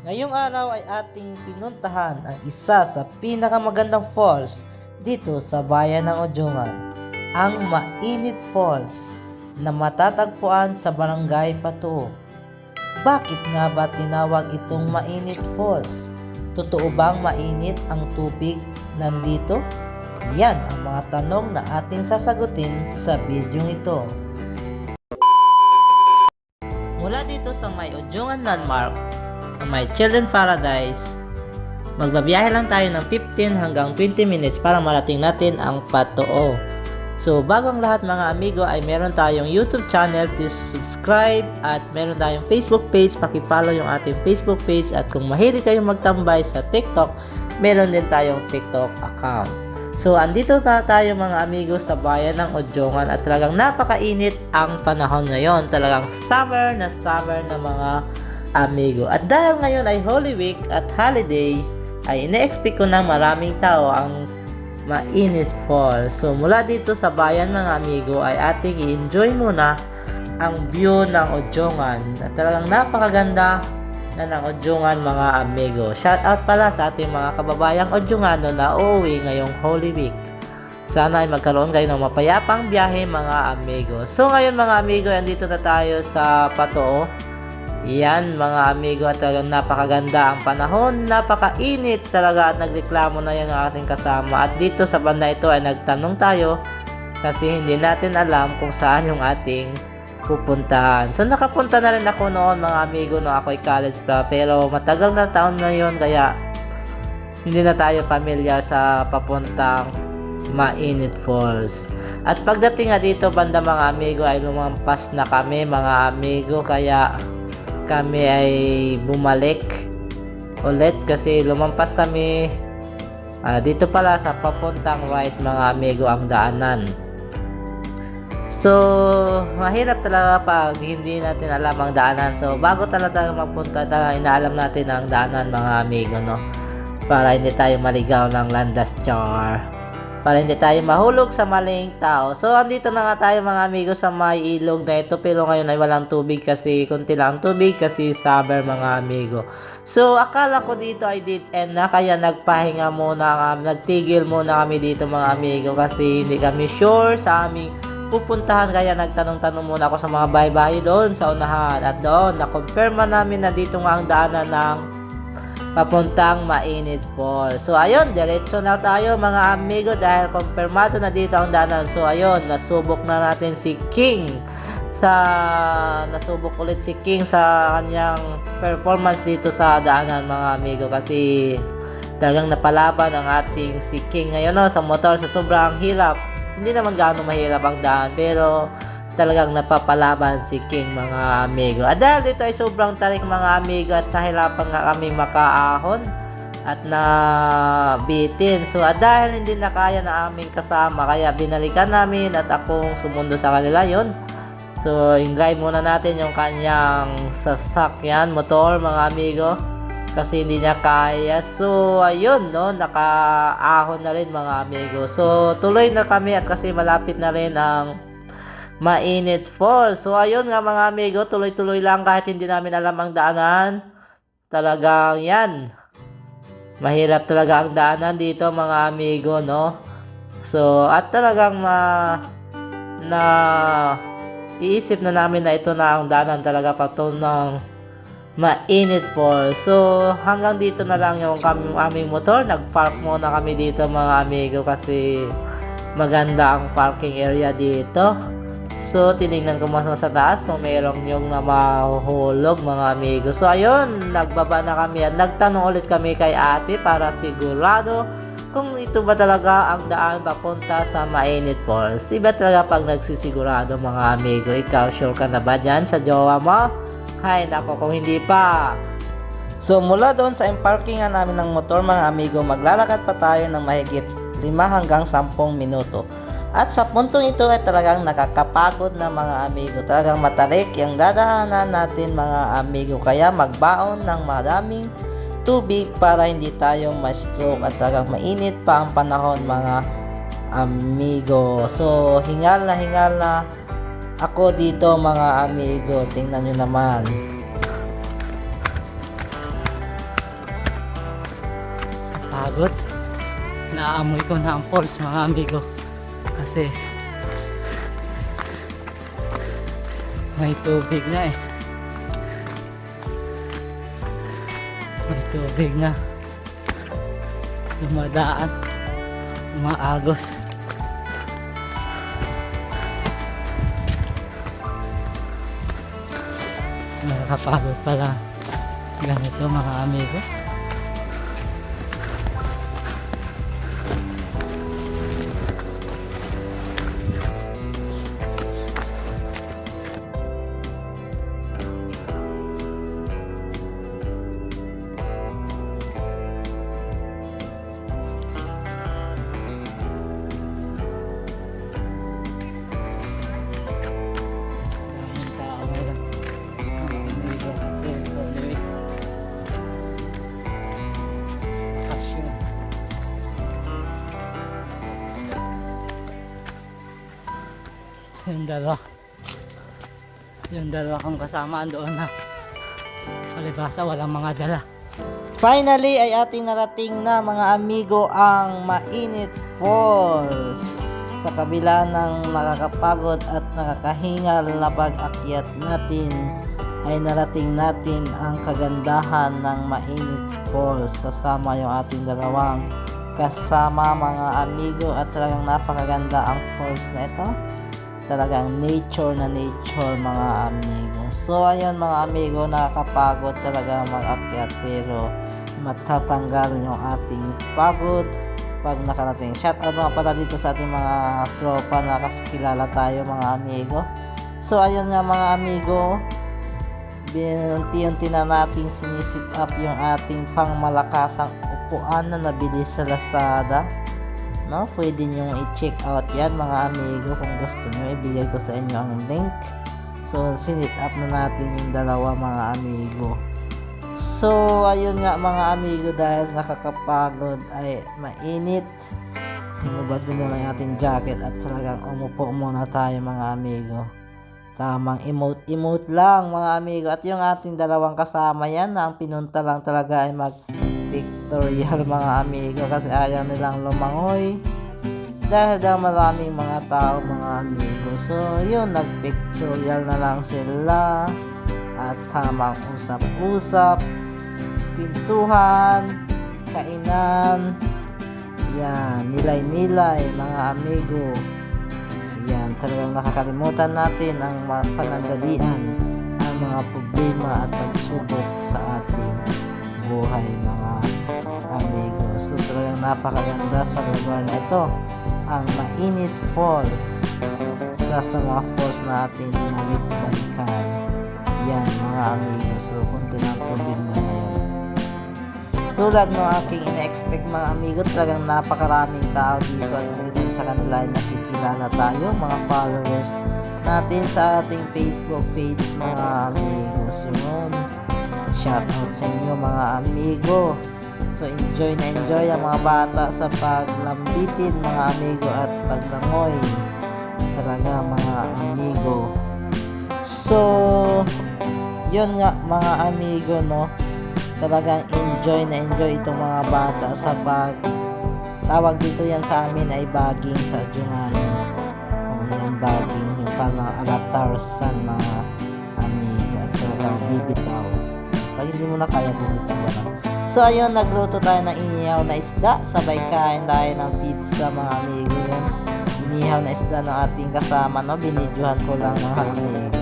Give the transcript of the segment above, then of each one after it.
Ngayong araw ay ating pinuntahan ang isa sa pinakamagandang falls dito sa bayan ng Ojungan, ang Mainit Falls na matatagpuan sa barangay Patuo. Bakit nga ba tinawag itong Mainit Falls? Totoo bang mainit ang tubig nandito? Yan ang mga tanong na ating sasagutin sa video ito. Mula dito sa may Ojungan Landmark, sa may Children Paradise, magbabiyahe lang tayo ng 15 hanggang 20 minutes para marating natin ang Patoo. So, bago ang lahat mga amigo ay meron tayong YouTube channel, please subscribe at meron tayong Facebook page, pakipollow yung ating Facebook page at kung mahilig kayong magtambay sa TikTok, meron din tayong TikTok account. So, andito na tayo mga amigo sa bayan ng Odjongan at talagang napakainit ang panahon ngayon. Talagang summer na summer na mga amigo. At dahil ngayon ay Holy Week at holiday, ay ine-expect ko na maraming tao ang mainit fall. So, mula dito sa bayan mga amigo ay ating i-enjoy muna ang view ng Odjongan. At talagang napakaganda na ng Odjongan mga amigo. Shout out pala sa ating mga kababayang Odjongano na uuwi ngayong Holy Week. Sana ay magkaroon kayo ng mapayapang biyahe mga amigo. So ngayon mga amigo, andito na tayo sa Patoo. Yan mga amigo at talagang napakaganda ang panahon, napakainit talaga at nagreklamo na yan ang ating kasama. At dito sa banda ito ay nagtanong tayo kasi hindi natin alam kung saan yung ating pupuntahan. So nakapunta na rin ako noon mga amigo nung ako'y college pa pero matagal na taon na yon kaya hindi na tayo pamilyar sa papuntang Mainit Falls. At pagdating nga dito banda mga amigo ay lumampas na kami mga amigo kaya kami ay bumalik ulit kasi lumampas kami ah, dito pala sa papuntang right mga amigo ang daanan. So, mahirap talaga pag hindi natin alam ang daanan. So, bago talaga magpunta, talaga inaalam natin ang daanan mga amigo, no? Para hindi tayo maligaw ng landas char. Para hindi tayo mahulog sa maling tao. So, andito na nga tayo mga amigo sa may ilog na ito. Pero ngayon ay walang tubig kasi kunti lang ang tubig kasi summer mga amigo. So, akala ko dito ay dead end na kaya nagpahinga muna kami, nagtigil muna kami dito mga amigo kasi hindi kami sure sa aming pupuntahan kaya nagtanong-tanong muna ako sa mga bahay-bahay doon sa unahan at doon na-confirma namin na dito nga ang daanan ng papuntang Mainit Fall. So ayun, diretso na tayo mga amigo dahil konfirmado na dito ang daanan. So ayun, nasubok na natin si King sa nasubok ulit si King sa kanyang performance dito sa daanan mga amigo kasi talagang napalaban ang ating si King ngayon no, sa motor sa sobrang hirap hindi naman gaano mahirap ang daan pero talagang napapalaban si King mga amigo. At dahil dito ay sobrang tarik mga amigo at nahirapan nga kami makaahon at na bitin. So at dahil hindi na kaya na aming kasama kaya binalikan namin at akong sumundo sa kanila yon. So ingay muna natin yung kanyang sasakyan, motor mga amigo kasi hindi niya kaya. So, ayun, no, nakaahon na rin mga amigo. So, tuloy na kami at kasi malapit na rin ang Mainit Falls. So, ayun nga mga amigo, tuloy-tuloy lang kahit hindi namin alam ang daanan. Talagang yan. Mahirap talaga ang daanan dito mga amigo, no? So, at talagang na na iisip na namin na ito na ang daanan talaga patungo ng mainit po. So, hanggang dito na lang yung kami, aming motor. Nag-park muna kami dito mga amigo kasi maganda ang parking area dito. So, tinignan ko mas sa taas kung mayroong yung na mahuhulog mga amigo. So, ayun, nagbaba na kami at nagtanong ulit kami kay ate para sigurado kung ito ba talaga ang daan papunta sa Mainit Falls. Iba talaga pag nagsisigurado mga amigo. Ikaw, sure ka na ba dyan sa jowa mo? Hay nako kung hindi pa. So mula doon sa imparkingan namin ng motor mga amigo, maglalakad pa tayo ng mahigit 5 hanggang 10 minuto. At sa puntong ito ay talagang nakakapagod na mga amigo. Talagang matarik yung dadahanan natin mga amigo. Kaya magbaon ng maraming tubig para hindi tayo ma-stroke at talagang mainit pa ang panahon mga amigo. So hingal na hingal na ako dito mga amigo, tingnan nyo naman. nakakapagod. Naamoy ko na ang falls mga amigo. Kasi may tubig na eh. May tubig na. Dumadaan. Umaagos. Nakakapagod pala ganito mga amigo. Yung dalawa. Yung dalawa kong kasama doon na palibasa walang mga dala. Finally ay ating narating na mga amigo ang Mainit Falls. Sa kabila ng nakakapagod at nakakahingal na pag-akyat natin ay narating natin ang kagandahan ng Mainit Falls kasama yung ating dalawang kasama mga amigo at talagang napakaganda ang falls na ito talagang nature na nature mga amigo. So ayun mga amigo, nakakapagod talaga mag-akyat pero matatanggal yung ating pagod pag nakarating. Shout out mga pala dito sa ating mga tropa na kaskilala tayo mga amigo. So ayun nga mga amigo, binunti-unti na natin sinisit up yung ating pangmalakasang upuan na nabili sa Lazada no? Pwede nyo i-check out yan mga amigo kung gusto nyo. Ibigay ko sa inyo ang link. So, sinit up na natin yung dalawa mga amigo. So, ayun nga mga amigo dahil nakakapagod ay mainit. Hinubad ko muna yung ating jacket at talagang umupo muna tayo mga amigo. Tamang emote-emote lang mga amigo. At yung ating dalawang kasama yan na ang pinunta lang talaga ay mag pictorial mga amigo kasi ayaw nilang lumangoy. Dahil daw maraming mga tao mga amigo. So yun nagpictorial na lang sila. At tamang usap-usap pintuhan kainan. Yan nilay-nilay mga amigo. Yan talagang nakakalimutan natin ang mga panandalian ang mga problema at pagsubok sa ating buhay mga. So talagang napakaganda sa lugar na ito. Ang Mainit Falls. Isa sa mga falls na ating binalik-balikan. Yan mga amigo. So kunti lang tubig na ngayon. Tulad ng aking ina-expect mga amigo, talagang napakaraming tao dito at din sa kanila ay nakikilala tayo, mga followers natin sa ating Facebook page mga amigos. Yun. Shout out sa inyo mga amigo. So enjoy na enjoy ang mga bata sa paglambitin mga amigo at paglangoy. Talaga mga amigo. So, yun nga mga amigo no. Talagang enjoy na enjoy itong mga bata sa pag tawag dito yan sa amin ay baging sa Junganin. O yan baging yung parang alatarsan mga amigo at saka bibitaw. Pag hindi mo na kaya bumitaw na lang. So ayun, nagluto tayo ng inihaw na isda. Sabay kain tayo ng pizza mga amigo yan. Inihaw na isda ng ating kasama, no? Binidyohan ko lang mga amigo.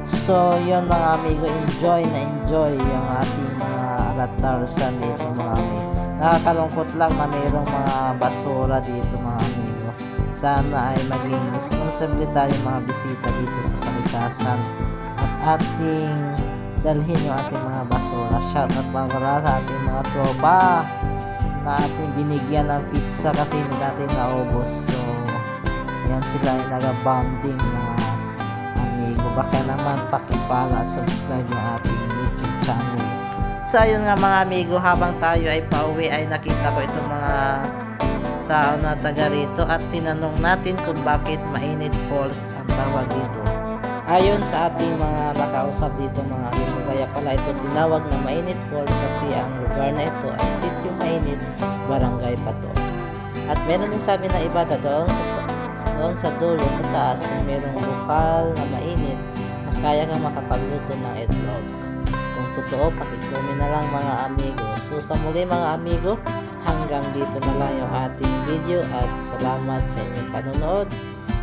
So yun mga amigo, enjoy na enjoy yung ating mga alatarsan dito mga amigo. Nakakalungkot lang na mayroong mga basura dito mga amigo. Sana ay maging responsable tayo mga bisita dito sa kalikasan at ating dalhin yung ating mga basura. Shout out mga pala sa ating mga tropa na ating binigyan ng pizza kasi hindi natin naubos. So, yan sila ay naga-bonding mga amigo. Baka naman paki-follow at subscribe ng ating YouTube channel. So, ayun nga mga amigo, habang tayo ay pauwi ay nakita ko itong mga tao na taga rito at tinanong natin kung bakit mainit falls ang tawag dito. Ayon sa ating mga nakausap dito mga amigo, kaya pala ito tinawag na Mainit Falls kasi ang lugar na ito ay Sitio Mainit, Barangay Pato. At meron din sabi na iba na doon sa, doon sa dulo, sa taas, ay merong lokal na mainit na kaya kang makapagluto ng itlog. Kung totoo, pakicomment na lang mga amigo. So sa muli mga amigo, hanggang dito na lang yung ating video at salamat sa inyong panonood.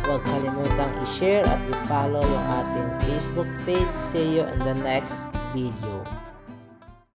Huwag kalimutang i-share at i-follow yung ating Facebook page. See you in the next video.